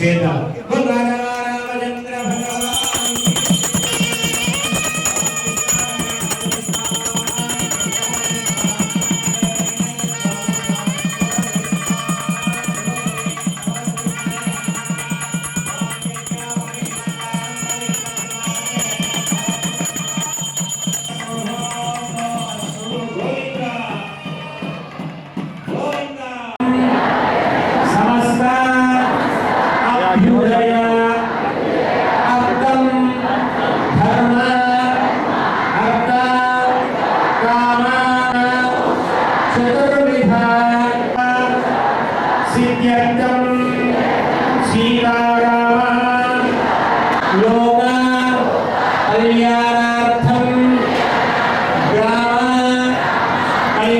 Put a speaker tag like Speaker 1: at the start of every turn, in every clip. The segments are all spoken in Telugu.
Speaker 1: చేద్దాం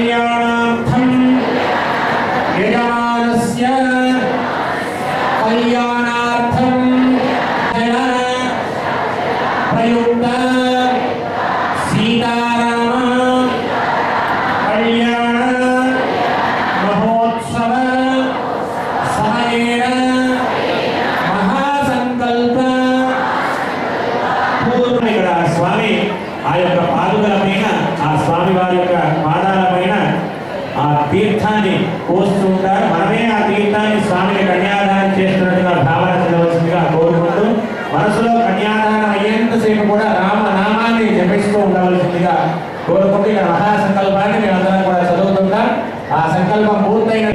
Speaker 1: कल्याणार्थं यजमानस्य कल्याणार्थं प्रयुक्त सीताराम कल्याण महोत्सव समयेन महासङ्कल्प పూర్వం ఇక్కడ స్వామి ఆ యొక్క పాదుగల పైన ఆ స్వామి వారి యొక్క తీర్థాన్ని పోస్తూ ఉంటారు మనమే ఆ తీర్థాన్ని స్వామిని కన్యాదానం చేస్తున్నట్టుగా భావన చేయవలసిందిగా కోరుకుంటూ మనసులో కన్యాదానం అయ్యేంతసేపు కూడా రామ నామాన్ని జపిస్తూ ఉండవలసిందిగా కోరుకుంటూ ఇక్కడ మహాసంకల్పాన్ని మేమందరం కూడా చదువుతుంటాం. ఆ సంకల్పం పూర్తయిన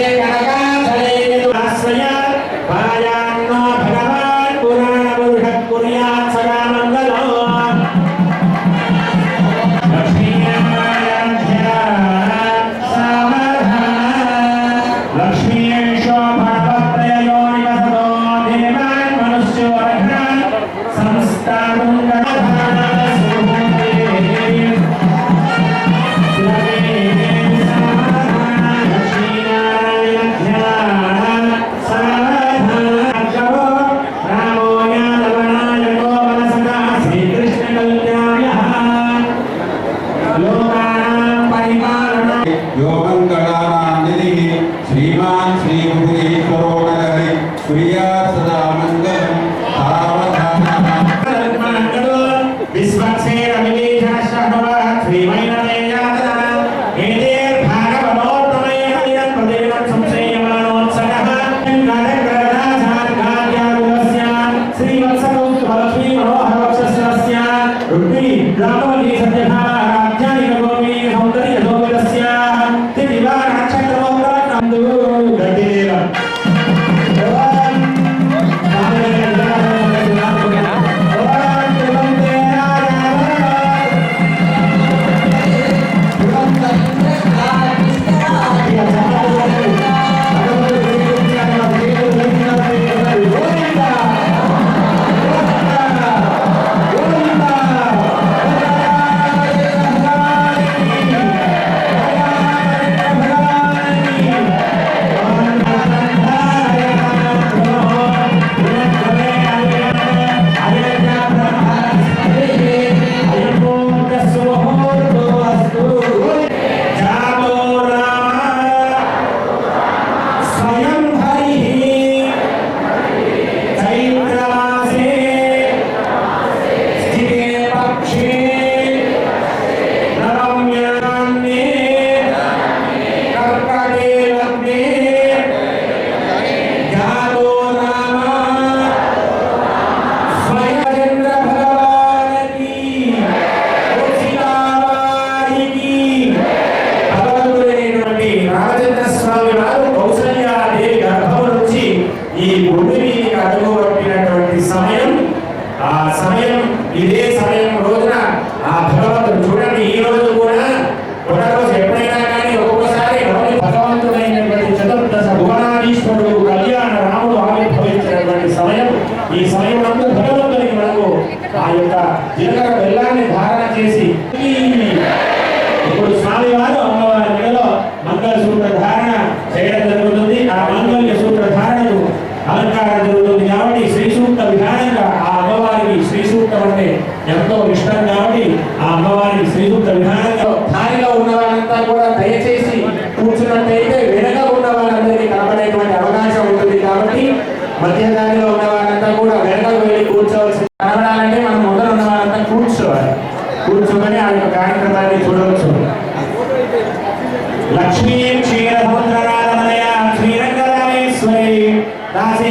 Speaker 1: వైకుంఠే ఆశ్రయా ఈ సమయంలో ధనం కలిగి మనకు ఆ యొక్క జీలకర్ర బెల్లాన్ని ధారణ చేసి ఇప్పుడు స్వామివారు అమ్మవారి నెలలో మంగళ సూత్ర ధారణ చేయడం జరుగుతుంది. ఆ మంగళ్య సూత్ర ధారణను అలంకారం జరుగుతుంది కాబట్టి శ్రీ సూక్త విధానంగా ఆ అమ్మవారికి శ్రీ సూక్తం అంటే ఎంతో ఇష్టం కాబట్టి ఆ అమ్మవారికి శ్రీ సూక్త విధానంగా ధారిలో ఉన్న వారంతా కూడా దయచేసి కూర్చున్నట్టయితే వెనక ఉన్న వారందరికీ కనపడేటువంటి అవకాశం ఉంటుంది కాబట్టి మధ్య దారిలో ఉన్న వారంతా కూడా వెనకలు వెళ్ళి కూర్చోవలసి కనబడాలంటే మనం ముందర ఉన్న వాళ్ళంతా కూర్చోవాలి. కూర్చోమని ఆ యొక్క కార్యక్రమాన్ని చూడవచ్చు. లక్ష్మీ దాసి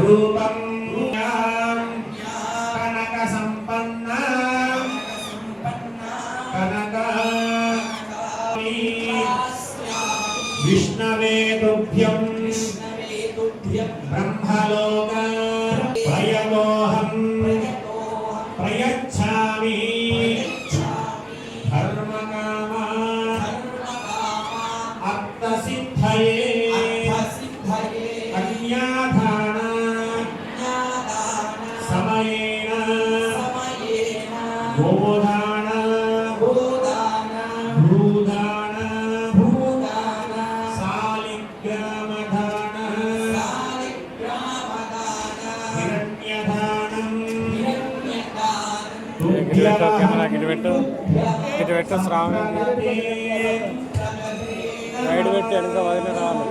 Speaker 1: రూపం పెట్టు శ్రావణి
Speaker 2: రైడ్
Speaker 1: పెట్టి వెనుక వదిలి రావాలి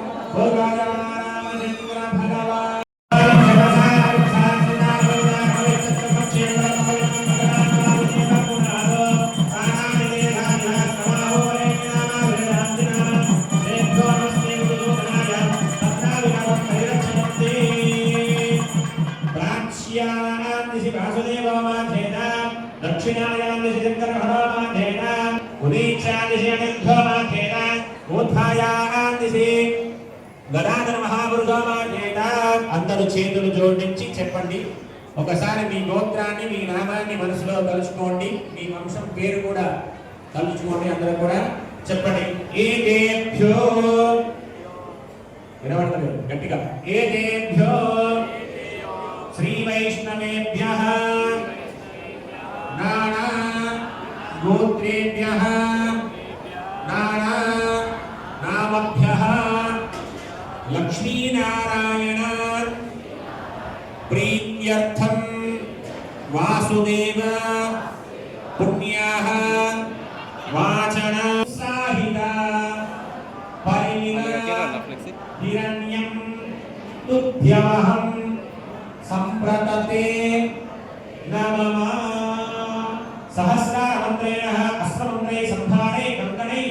Speaker 1: ఊర్ధ్వాయాం గదాధర మహాపురుషోమాఖ్యేన అందరూ చేతులు జోడించి చెప్పండి. ఒకసారి మీ గోత్రాన్ని మీ నామాన్ని మనసులో తలుచుకోండి. మీ వంశం పేరు కూడా తలుచుకోండి అందరూ కూడా. చెప్పండి. ఏదేభ్యో. వినబడతలేదు. గట్టిగా. ఏదేభ్యో. శ్రీ వైష్ణవేభ్య. నానా గోత్రేభ్య. श्रीनारायण प्रीत्यर्थम वासुदेव पुण्याः वाचन साहिता हिरण्यं तुभ्यमहं सम्प्रतते न मम सहस्रामन्त्रेण हस्तमन्त्रे सन्धाने कङ्कणे